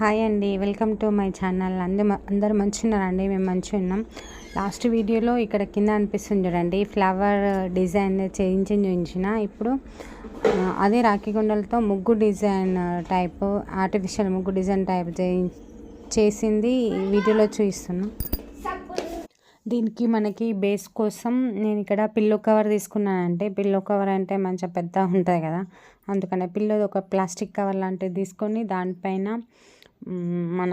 Hi అండి. Welcome to my channel. అందరూ అందరు మంచిగున్నారండి మేము మంచిగా ఉన్నాం లాస్ట్ వీడియోలో ఇక్కడ కింద అనిపిస్తుంది చూడండి. ఫ్లవర్ డిజైన్ చేయించి చూపించిన ఇప్పుడు అదే రాఖీ గుండలతో ముగ్గు డిజైన్ టైప్ ఆర్టిఫిషియల్ ముగ్గు డిజైన్ టైప్ చేసింది వీడియోలో చూపిస్తున్నాం. దీనికి మనకి బేస్ కోసం నేను ఇక్కడ పిల్లో కవర్ తీసుకున్నానంటే పిల్లో కవర్ అంటే మంచిగా పెద్ద ఉంటుంది కదా. అందుకనే పిల్లోది ఒక ప్లాస్టిక్ కవర్ లాంటిది తీసుకొని దానిపైన మన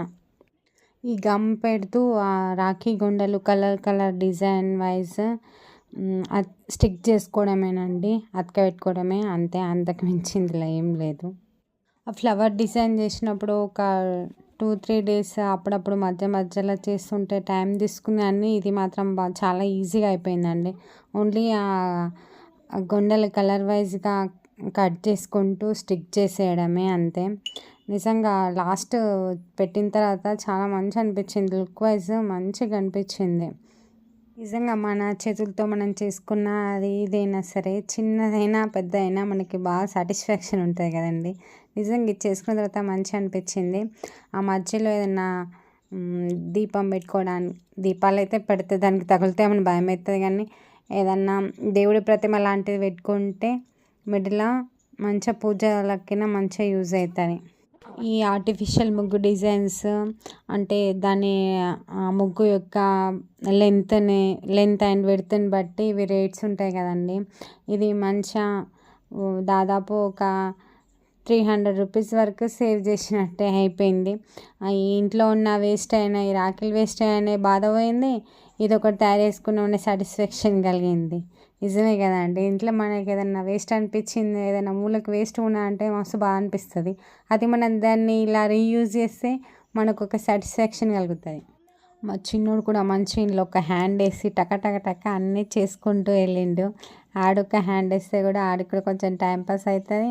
ఈ గమ్ పెడుతూ ఆ రాఖీ గుండెలు colour colour design wise stick చేసుకోవడమేనండి అతక పెట్టుకోవడమే అంతే అంతకు మించిందిలా ఏం లేదు. ఆ ఫ్లవర్ డిజైన్ చేసినప్పుడు ఒక టూ త్రీ డేస్ అప్పుడప్పుడు మధ్య మధ్యలో చేస్తుంటే టైం తీసుకుని అన్నీ ఇది మాత్రం చాలా ఈజీగా అయిపోయిందండి. ఓన్లీ ఆ ఆ కలర్ వైజ్గా కట్ చేసుకుంటూ స్టిక్ చేసేయడమే అంతే. నిజంగా లాస్ట్ పెట్టిన తర్వాత చాలా మంచి అనిపించింది లుక్ వైజ్ మంచిగా అనిపించింది. నిజంగా మన చేతులతో మనం చేసుకున్న అది ఏదైనా సరే చిన్నదైనా పెద్ద అయినా మనకి బాగా సాటిస్ఫాక్షన్ ఉంటుంది కదండి. నిజంగా ఇది చేసుకున్న తర్వాత మంచిగా అనిపించింది. ఆ మధ్యలో ఏదైనా దీపం పెట్టుకోవడానికి దీపాలు అయితే పెడితే దానికి తగులుతామని భయం అవుతుంది కానీ ఏదన్నా దేవుడి ప్రతిమ లాంటిది పెట్టుకుంటే మిడిలో మంచిగా పూజలకిన మంచిగా యూజ్ అవుతుంది ఈ ఆర్టిఫిషియల్ ముగ్గు డిజైన్స్ అంటే దాని ఆ ముగ్గు యొక్క లెంత్ని లెంత్ అండ్ విడ్త్ని బట్టి ఇవి రేట్స్ ఉంటాయి కదండి. ఇది మంచిగా దాదాపు ఒక త్రీ హండ్రెడ్ రూపీస్ వరకు సేవ్ చేసినట్టే అయిపోయింది. ఈ ఇంట్లో ఉన్న వేస్ట్ అయిన ఈ రాఖీలు వేస్ట్ అయిన బాధ పోయింది. ఇది ఒకటి తయారు చేసుకున్న ఉండే సాటిస్ఫాక్షన్ కలిగింది. నిజమే కదండి. ఇంట్లో మనకి ఏదైనా వేస్ట్ అనిపించింది ఏదైనా మూలకు వేస్ట్ ఉన్నా అంటే మస్తు బాగా అనిపిస్తుంది. అది మనం దాన్ని ఇలా రీయూజ్ చేస్తే మనకు ఒక సాటిస్ఫాక్షన్ కలుగుతుంది. మా చిన్నోడు కూడా మంచి ఇంట్లో ఒక హ్యాండ్ వేసి టక టక టక అన్నీ చేసుకుంటూ వెళ్ళిండు. ఆడొక హ్యాండ్ వేస్తే కూడా ఆడికి కూడా కొంచెం టైం పాస్ అవుతుంది.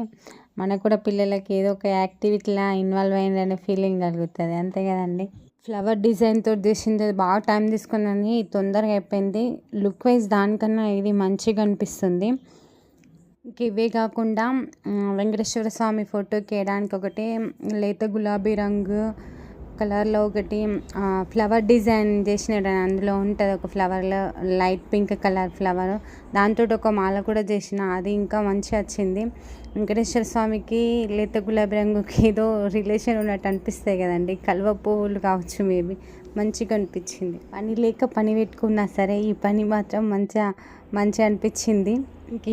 మనకు కూడా పిల్లలకి ఏదో ఒక యాక్టివిటీలా ఇన్వాల్వ్ అయిందనే ఫీలింగ్ కలుగుతుంది. అంతే కదండి? ఫ్లవర్ డిజైన్తో చేసింది బాగా టైం తీసుకున్నది తొందరగా అయిపోయింది. లుక్ వైజ్ దానికన్నా ఇది మంచిగా అనిపిస్తుంది. ఇంక ఇవే కాకుండా వెంకటేశ్వర స్వామి ఫోటోకి వేయడానికి ఒకటి లేత గులాబీ రంగు కలర్లో ఒకటి ఫ్లవర్ డిజైన్ చేసిన అందులో ఉంటుంది ఒక ఫ్లవర్లో లైట్ పింక్ కలర్ ఫ్లవర్. దాంతో ఒక మాల కూడా చేసిన అది ఇంకా మంచిగా వచ్చింది. వెంకటేశ్వర స్వామికి లేత గులాబీ రంగుకి ఏదో రిలేషన్ ఉన్నట్టు అనిపిస్తాయి కదండి. కలువ పువ్వులు కావచ్చు మేబీ మంచిగా అనిపించింది. పని లేక పని పెట్టుకున్నా సరే ఈ పని మాత్రం మంచిగా మంచిగా అనిపించింది.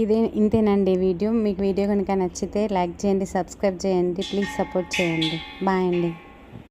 ఇదే ఇంతేనండి వీడియో. మీకు వీడియో కనుక నచ్చితే లైక్ చేయండి సబ్స్క్రైబ్ చేయండి. ప్లీజ్ సపోర్ట్ చేయండి. బాయ్ అండి.